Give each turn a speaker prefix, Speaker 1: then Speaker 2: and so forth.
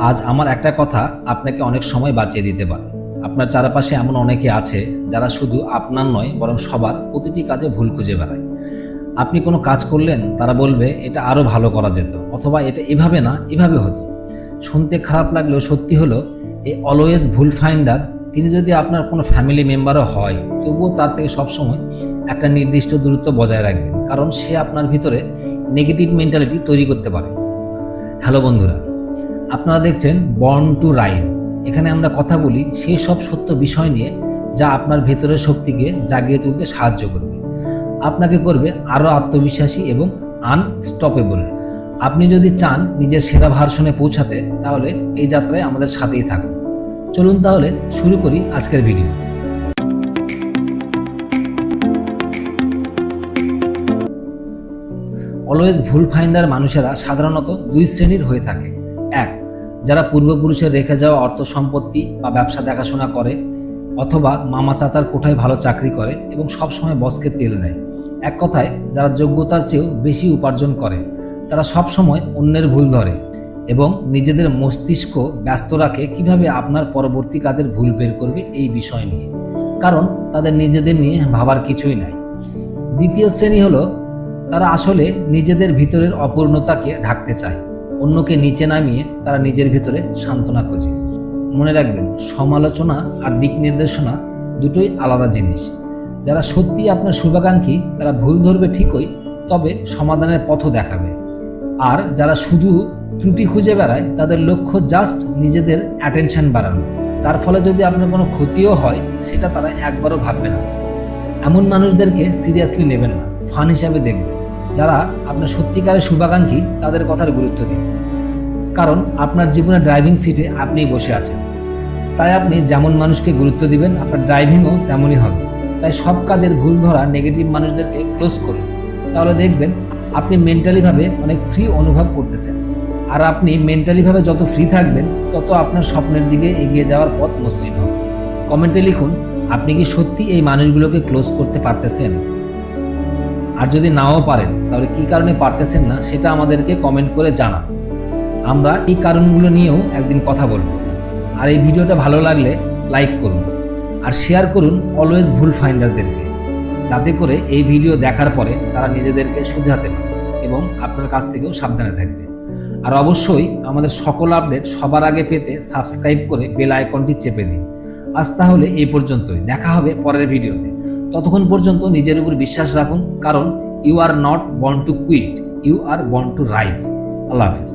Speaker 1: আজ আমার একটা কথা আপনাকে অনেক সময় বাঁচিয়ে দিতে পারে। আপনার চারপাশে এমন অনেকে আছে যারা শুধু আপনার নয়, বরং সবার প্রতিটি কাজে ভুল খুঁজে বেড়ায়। আপনি কোনো কাজ করলেন, তারা বলবে, এটা আরও ভালো করা যেত। অথবা, এটা এভাবে না, এভাবে হতো। শুনতে খারাপ লাগলেও সত্যি হলো এই অলওয়েজ ভুল ফাইন্ডার তিনি যদি আপনার কোনো ফ্যামিলি মেম্বারও হয়, তবুও তার থেকে সবসময় একটা নির্দিষ্ট দূরত্ব বজায় রাখবেন। কারণ সে আপনার ভিতরে নেগেটিভ মেন্টালিটি তৈরি করতে পারে। হ্যালো বন্ধুরা আপনারা দেখছেন বর্ন টু রাইজ এখানে আমরা কথা বলি সেই সব সত্য বিষয় নিয়ে যা আপনার ভেতরের শক্তিকে জাগিয়ে তুলতে সাহায্য করবে। আপনাকে করবে আরও আত্মবিশ্বাসী এবং আনস্টপেবল আপনি যদি চান নিজের সেরা ভার্সনে পৌঁছাতে, তাহলে এই যাত্রায় আমাদের সাথেই থাকুন। চলুন তাহলে শুরু করি আজকের ভিডিও অলওয়েজ ভুল ফাইন্ডার মানুষেরা সাধারণত দুই শ্রেণির হয়ে থাকে। এক, যারা পূর্বপুরুষের রেখে যাওয়া অর্থ সম্পত্তি বা ব্যবসা দেখাশোনা করে অথবা মামা চাচার কোঠায় ভালো চাকরি করে এবং সবসময় বসকে তেল দেয়। এক কথায়, যারা যোগ্যতার চেয়েও বেশি উপার্জন করে, তারা সবসময় অন্যের ভুল ধরে এবং নিজেদের মস্তিষ্ক ব্যস্ত রাখে কীভাবে আপনার পরবর্তী কাজের ভুল বের করবে এই বিষয় নিয়ে। কারণ, তাদের নিজেদের নিয়ে ভাবার কিছুই নাই। দ্বিতীয় শ্রেণি হলো, তারা আসলে নিজেদের ভিতরের অপূর্ণতাকে ঢাকতে চায়। অন্যকে নিচে নামিয়ে তারা নিজের ভিতরে সান্ত্বনা খোঁজে। মনে রাখবেন, সমালোচনা আর দিক নির্দেশনা দুটোই আলাদা জিনিস। যারা সত্যি আপনার শুভাকাঙ্ক্ষী, তারা ভুল ধরবে ঠিকই, তবে সমাধানের পথও দেখাবে। আর যারা শুধু ত্রুটি খুঁজে বেড়ায়, তাদের লক্ষ্য জাস্ট নিজেদের অ্যাটেনশন বাড়ানো। তার ফলে যদি আপনার কোনো ক্ষতিও হয়, সেটা তারা একবারও ভাববে না। এমন মানুষদেরকে সিরিয়াসলি নেবেন না। ফান হিসাবে দেখবেন। যারা আপনার সত্যিকারের শুভাকাঙ্ক্ষী, তাদের কথার গুরুত্ব দিন। কারণ আপনার জীবনের ড্রাইভিং সিটে আপনিই বসে আছেন। তাই আপনি যেমন মানুষকে গুরুত্ব দিবেন, আপনার ড্রাইভিংও তেমনই হবে। তাই সব কাজের ভুল ধরা নেগেটিভ মানুষদেরকে ক্লোজ করুন। তাহলে দেখবেন, আপনি মেন্টালিভাবে অনেক ফ্রি অনুভব করতেছেন। আর আপনি মেন্টালিভাবে যত ফ্রি থাকবেন, তত আপনার স্বপ্নের দিকে এগিয়ে যাওয়ার পথ মসৃণ হবে। কমেন্টে লিখুন, আপনি কি সত্যি এই মানুষগুলোকে ক্লোজ করতে পারতেছেন? আর যদি নাও পারেন, তাহলে কি কারণে পারতেছেন না সেটা আমাদেরকে কমেন্ট করে জানান। আমরা এই কারণগুলো নিয়েও একদিন কথা বলব। আর এই ভিডিওটা ভালো লাগলে লাইক করুন। আর শেয়ার করুন অলওয়েজ ভুল ফাইন্ডারদেরকে যাতে করে এই ভিডিও দেখার পরে তারা নিজেদেরকে শুধরাতে পারে এবং আপনার কাছ থেকেও সাবধানে থাকবে। আর অবশ্যই আমাদের সকল আপডেট সবার আগে পেতে সাবস্ক্রাইব করে বেল আইকনটি চেপে দিন। আজ তাহলে এই পর্যন্তই। দেখা হবে পরের ভিডিওতে। ততক্ষণ পর্যন্ত নিজের উপর বিশ্বাস রাখুন, কারণ you are not born to quit you are born to rise Allah Hafiz.